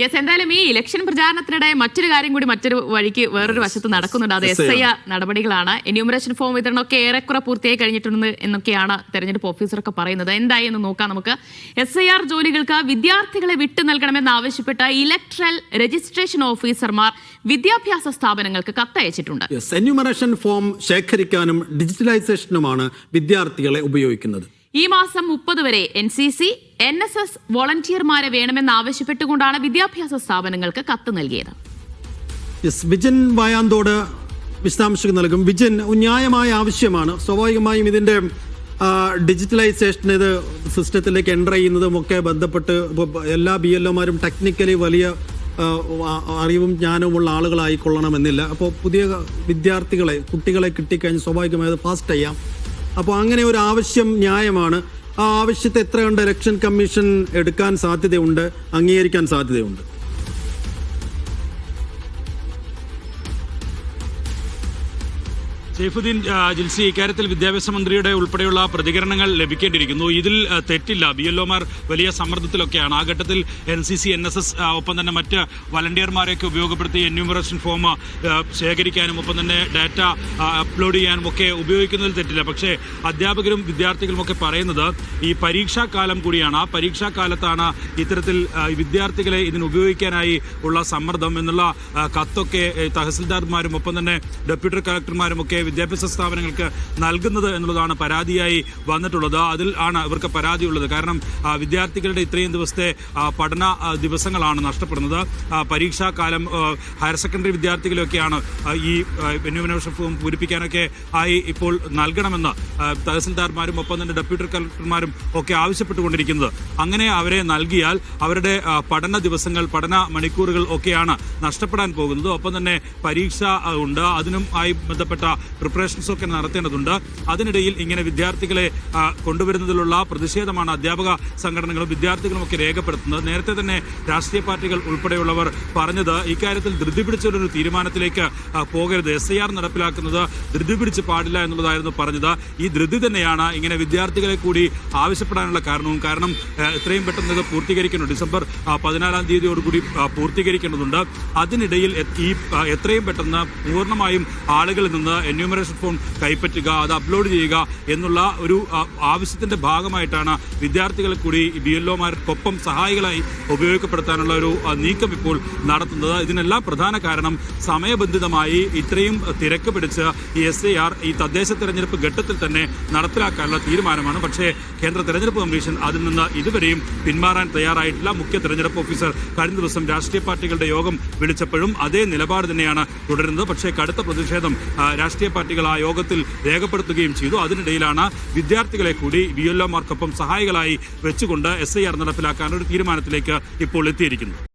Yes എന്തായാലും ഈ election പ്രചാരണത്തിനിടെ മറ്റൊരു കാര്യം കൂടി മറ്റൊരു വഴിക്ക് വേറൊരു വശത്ത് നടക്കുന്നുണ്ട്. അത് എസ് ഐ നടപടികളാണ്. എന്യൂമറേഷൻ ഫോം വിതരണമൊക്കെ ഏറെക്കുറെ പൂർത്തിയായി കഴിഞ്ഞിട്ടുണ്ട് എന്നൊക്കെയാണ് തെരഞ്ഞെടുപ്പ് ഓഫീസറൊക്കെ പറയുന്നത്. എന്തായി എന്ന് നോക്കാം നമുക്ക്. എസ് ഐ ആർ ജോലികൾക്ക് വിദ്യാർത്ഥികളെ വിട്ടു നൽകണമെന്ന് ആവശ്യപ്പെട്ട ഇലക്ട്രൽ രജിസ്ട്രേഷൻ ഓഫീസർമാർ വിദ്യാഭ്യാസ സ്ഥാപനങ്ങൾക്ക് കത്തയച്ചിട്ടുണ്ട്. എന്യൂമറേഷൻ ഫോം ശേഖരിക്കാനും ഡിജിറ്റലൈസേഷനുമാണ് വിദ്യാർത്ഥികളെ ഉപയോഗിക്കുന്നത്. ഈ മാസം മുപ്പത് വരെ N C C N S S വോളണ്ടിയർമാരെ വേണമെന്ന് ആവശ്യപ്പെട്ടുകൊണ്ടാണ് വിദ്യാഭ്യാസ സ്ഥാപനങ്ങൾക്ക് കത്ത് നൽകിയത്. വിജൻ വായാന്തോട് വിശദാംശങ്ങൾ നൽകും. വിജൻ ന്യായമായ ആവശ്യമാണ്. സ്വാഭാവികമായും ഇതിന്റെ ഡിജിറ്റലൈസേഷൻ ഇത് സിസ്റ്റത്തിലേക്ക് എന്റർ ചെയ്യുന്നതും ഒക്കെ ബന്ധപ്പെട്ട് എല്ലാ ബി എൽ ഒമാരും ടെക്നിക്കലി വലിയ അറിവും ജ്ഞാനവുമുള്ള ആളുകളായിക്കൊള്ളണമെന്നില്ല. അപ്പോൾ പുതിയ വിദ്യാർത്ഥികളെ കുട്ടികളെ കിട്ടിക്കഴിഞ്ഞ് സ്വാഭാവികമായി അത് ഫാസ്റ്റ് ചെയ്യാം. അപ്പോൾ അങ്ങനെ ഒരു ആവശ്യം ന്യായമാണ്. ആവശ്യത്തെ എത്ര കണ്ട് ഇലക്ഷൻ കമ്മീഷൻ എടുക്കാൻ സാധ്യതയുണ്ട് അംഗീകരിക്കാൻ സാധ്യതയുണ്ട്? സൈഫുദ്ദീൻ ജിൽസി ഇക്കാര്യത്തിൽ വിദ്യാഭ്യാസ മന്ത്രിയുടെ ഉൾപ്പെടെയുള്ള പ്രതികരണങ്ങൾ ലഭിക്കേണ്ടിയിരിക്കുന്നു. ഇതിൽ തെറ്റില്ല. ബി എൽ ഒമാർ വലിയ സമ്മർദ്ദത്തിലൊക്കെയാണ്. ആ ഘട്ടത്തിൽ N C C N S S ഒപ്പം തന്നെ മറ്റ് വളണ്ടിയർമാരെയൊക്കെ ഉപയോഗപ്പെടുത്തി എന്യൂമറേഷൻ ഫോം ശേഖരിക്കാനും ഒപ്പം തന്നെ ഡാറ്റ അപ്ലോഡ് ചെയ്യാനും ഒക്കെ ഉപയോഗിക്കുന്നതിൽ തെറ്റില്ല. പക്ഷേ അധ്യാപകരും വിദ്യാർത്ഥികളും ഒക്കെ പറയുന്നത് ഈ പരീക്ഷാകാലം കൂടിയാണ്. ആ പരീക്ഷാകാലത്താണ് ഇത്തരത്തിൽ വിദ്യാർത്ഥികളെ ഇതിന് ഉപയോഗിക്കാനായി ഉള്ള സമ്മർദ്ദം എന്നുള്ള കത്തൊക്കെ തഹസിൽദാർമാരും ഒപ്പം തന്നെ ഡെപ്യൂട്ടി കളക്ടർമാരും ഒക്കെ വിദ്യാഭ്യാസ സ്ഥാപനങ്ങൾക്ക് നൽകുന്നത് എന്നുള്ളതാണ് പരാതിയായി വന്നിട്ടുള്ളത്. അതിൽ ആണ് ഇവർക്ക് പരാതിയുള്ളത്. കാരണം വിദ്യാർത്ഥികളുടെ ഇത്രയും ദിവസത്തെ പഠന ദിവസങ്ങളാണ് നഷ്ടപ്പെടുന്നത്. പരീക്ഷാ കാലം ഹയർ സെക്കൻഡറി വിദ്യാർത്ഥികളൊക്കെയാണ് ഈ എന്യൂമിനേഷൻ ഫോം പൂരിപ്പിക്കാനൊക്കെ ആയി ഇപ്പോൾ നൽകണമെന്ന് തഹസിൽദാർമാരും ഒപ്പം തന്നെ ഡെപ്യൂട്ടി കളക്ടർമാരും ഒക്കെ ആവശ്യപ്പെട്ടുകൊണ്ടിരിക്കുന്നത്. അങ്ങനെ അവരെ നൽകിയാൽ അവരുടെ പഠന ദിവസങ്ങൾ പഠന മണിക്കൂറുകൾ ഒക്കെയാണ് നഷ്ടപ്പെടാൻ പോകുന്നത്. ഒപ്പം തന്നെ പരീക്ഷ ഉണ്ട്. അതിനും ആയി ബന്ധപ്പെട്ട പ്രിപ്പറേഷൻസ് ഒക്കെ നടത്തേണ്ടതുണ്ട്. അതിനിടയിൽ ഇങ്ങനെ വിദ്യാർത്ഥികളെ കൊണ്ടുവരുന്നതിലുള്ള പ്രതിഷേധമാണ് അധ്യാപക സംഘടനകളും വിദ്യാർത്ഥികളും ഒക്കെ രേഖപ്പെടുത്തുന്നത്. നേരത്തെ തന്നെ രാഷ്ട്രീയ പാർട്ടികൾ ഉൾപ്പെടെയുള്ളവർ പറഞ്ഞത് ഇക്കാര്യത്തിൽ ധൃതി പിടിച്ചൊരു തീരുമാനത്തിലേക്ക് പോകരുത്. എസ് ഐ ആർ നടപ്പിലാക്കുന്നത് ധൃതി പിടിച്ച് പാടില്ല എന്നുള്ളതായിരുന്നു പറഞ്ഞത്. ഈ ധൃതി തന്നെയാണ് ഇങ്ങനെ വിദ്യാർത്ഥികളെ കൂടി ആവശ്യപ്പെടാനുള്ള കാരണവും. കാരണം എത്രയും പെട്ടെന്ന് ഇത് പൂർത്തീകരിക്കണം ഡിസംബർ പതിനാലാം തീയതിയോടുകൂടി പൂർത്തീകരിക്കേണ്ടതുണ്ട്. അതിനിടയിൽ ഈ എത്രയും പെട്ടെന്ന് പൂർണമായും ആളുകളിൽ നിന്ന് എന്യൂമറേഷൻ ഫോൺ കൈപ്പറ്റുക അത് അപ്ലോഡ് ചെയ്യുക എന്നുള്ള ഒരു ആവശ്യത്തിന്റെ ഭാഗമായിട്ടാണ് വിദ്യാർത്ഥികളെ കൂടി ബി എൽ ഒമാർക്കൊപ്പം സഹായികളായി ഉപയോഗപ്പെടുത്താനുള്ള ഒരു നീക്കം ഇപ്പോൾ നടത്തുന്നത്. ഇതിനെല്ലാം പ്രധാന കാരണം സമയബന്ധിതമായി ഇത്രയും തിരക്ക് പിടിച്ച് ഈ എസ് ഈ തദ്ദേശ തെരഞ്ഞെടുപ്പ് ഘട്ടത്തിൽ തന്നെ നടപ്പിലാക്കാനുള്ള തീരുമാനമാണ്. പക്ഷേ കേന്ദ്ര തെരഞ്ഞെടുപ്പ് കമ്മീഷൻ അതിൽ നിന്ന് ഇതുവരെയും പിന്മാറാൻ തയ്യാറായിട്ടില്ല. മുഖ്യ തെരഞ്ഞെടുപ്പ് ഓഫീസർ കഴിഞ്ഞ ദിവസം രാഷ്ട്രീയ പാർട്ടികളുടെ യോഗം വിളിച്ചപ്പോഴും അതേ നിലപാട് തന്നെയാണ് തുടരുന്നത്. പക്ഷേ കടുത്ത പ്രതിഷേധം രാഷ്ട്രീയ പാർട്ടികൾ ആ യോഗത്തിൽ രേഖപ്പെടുത്തുകയും ചെയ്തു. അതിനിടയിലാണ് വിദ്യാർത്ഥികളെ കൂടി വി എൽ ഒമാർക്കൊപ്പം സഹായികളായി വെച്ചുകൊണ്ട് എസ് ഐ ആർ നടപ്പിലാക്കാൻ ഒരു തീരുമാനത്തിലേക്ക് ഇപ്പോൾ എത്തിയിരിക്കുന്നത്